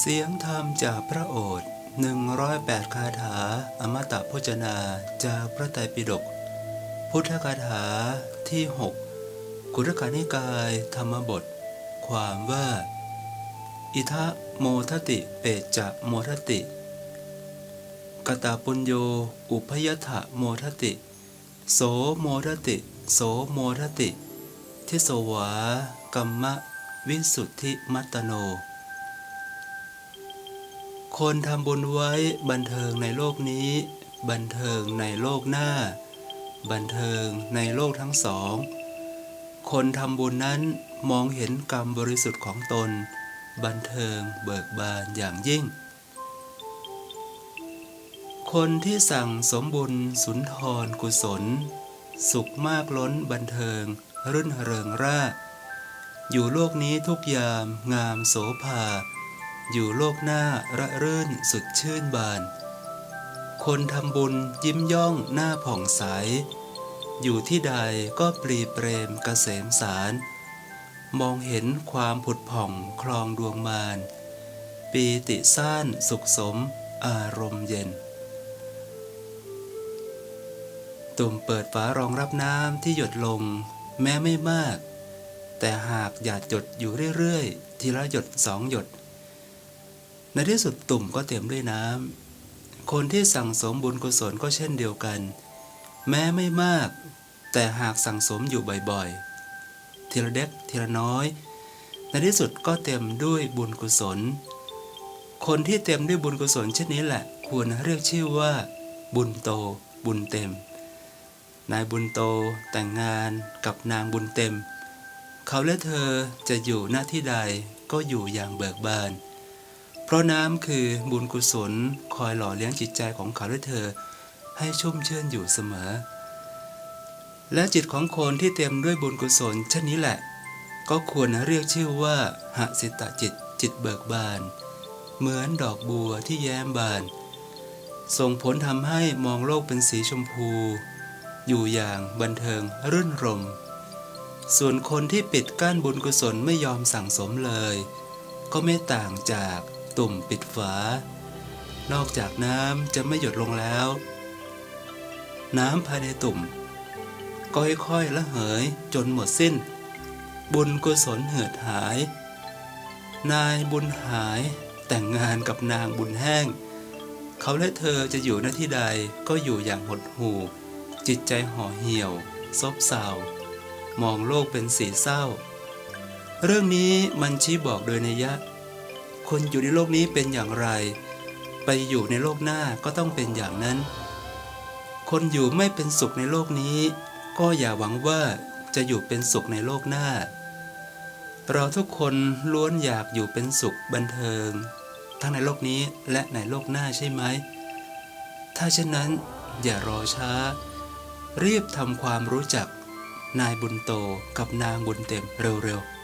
เสียงธรรมจากพระโอษฐ์108 คาถาอมตะพจนาจากพระไตรปิฎก พุทธคาถาที่ 6 กุรกานิกายธรรมบท ความว่า อิทะโมทติเปจะโมทติ กตาปุญโย อุพยถะโมทติ โสโมทติ โสโมทติ ทิสวา กัมมะ วิสุทธิมัตตโน คนทำบุญไว้บันเทิงในโลกนี้ บันเทิงในโลกหน้า บันเทิงในโลกทั้งสอง คนทำบุญนั้นมองเห็นกรรมบริสุทธิ์ของตน บันเทิงเบิกบานอย่างยิ่ง คนที่สั่งสมบุญสุนทรกุศล สุขมากล้นบันเทิง รื่นเริงร่าอยู่โลกนี้ทุกยามงามโสภา อยู่โลกหน้าระรื่นสุดชื่นบาน คนทำบุญยิ้มย่องหน้าผ่องใส อยู่ที่ใดก็ปรีเปรมเกษมสาร มองเห็นความผุดผ่องคลองดวงมาน ปีติซ่านสุขสมอารมณ์เย็น ตุ่มเปิดฝารองรับน้ำที่หยดลงแม้ไม่มาก แต่หากหยาดหยดอยู่เรื่อยๆ ทีละหยดสองหยด ในที่สุดตุ่มก็เต็มด้วยน้ำ คนที่สั่งสมบุญกุศลก็เช่นเดียวกัน แม้ไม่มาก แต่หากสั่งสมอยู่บ่อยๆ ทีละเล็กทีละน้อย ในที่สุดก็เต็มด้วยบุญกุศล คนที่เต็มด้วยบุญกุศลเช่นนี้แหละ ควรเรียกชื่อว่า บุญโต บุญเต็ม นายบุญโตแต่งงานกับนางบุญเต็ม เขาและเธอจะอยู่หน้าที่ใดก็อยู่อย่างเบิกบาน เพราะน้ำคือบุญกุศลคอยหล่อเลี้ยงจิตใจของเขาและเธอ ให้ชุ่มชื่นอยู่เสมอ และจิตของคนที่เต็มด้วยบุญกุศลเช่นนี้แหละ ก็ควรเรียกชื่อว่าหสิตจิตจิตเบิกบาน เหมือนดอกบัวที่แย้มบาน ส่งผลทำให้มองโลกเป็นสีชมพู อยู่อย่างบันเทิงรื่นรม ส่วนคนที่ปิดกั้นบุญกุศลไม่ยอมสั่งสมเลย ก็ไม่ต่างจาก ตุ่มปิดฝา นอกจากน้ำจะไม่หยดลงแล้ว น้ำภายในตุ่ม ก็ค่อยๆละเหยจนหมดสิ้น บุญกุศลเหือดหาย นายบุญหายแต่งงานกับนางบุญแห้ง เขาและเธอจะอยู่หน้าที่ใดก็อยู่อย่างหดหู่ จิตใจห่อเหี่ยว ซบเซามองโลกเป็นสีเศร้า เรื่องนี้มันชี้บอกโดยนัยยะ คนอยู่ในโลกนี้เป็นอย่างไร ไปอยู่ในโลกหน้าก็ต้องเป็นอย่างนั้น คนอยู่ไม่เป็นสุขในโลกนี้ ก็อย่าหวังว่าจะอยู่เป็นสุขในโลกหน้า เราทุกคนล้วนอยากอยู่เป็นสุขบันเทิง ทั้งในโลกนี้และในโลกหน้าใช่ไหม ถ้าเช่นนั้นอย่ารอช้า รีบทำความรู้จักนายบุญโตกับนางบุญเต็มเร็วๆ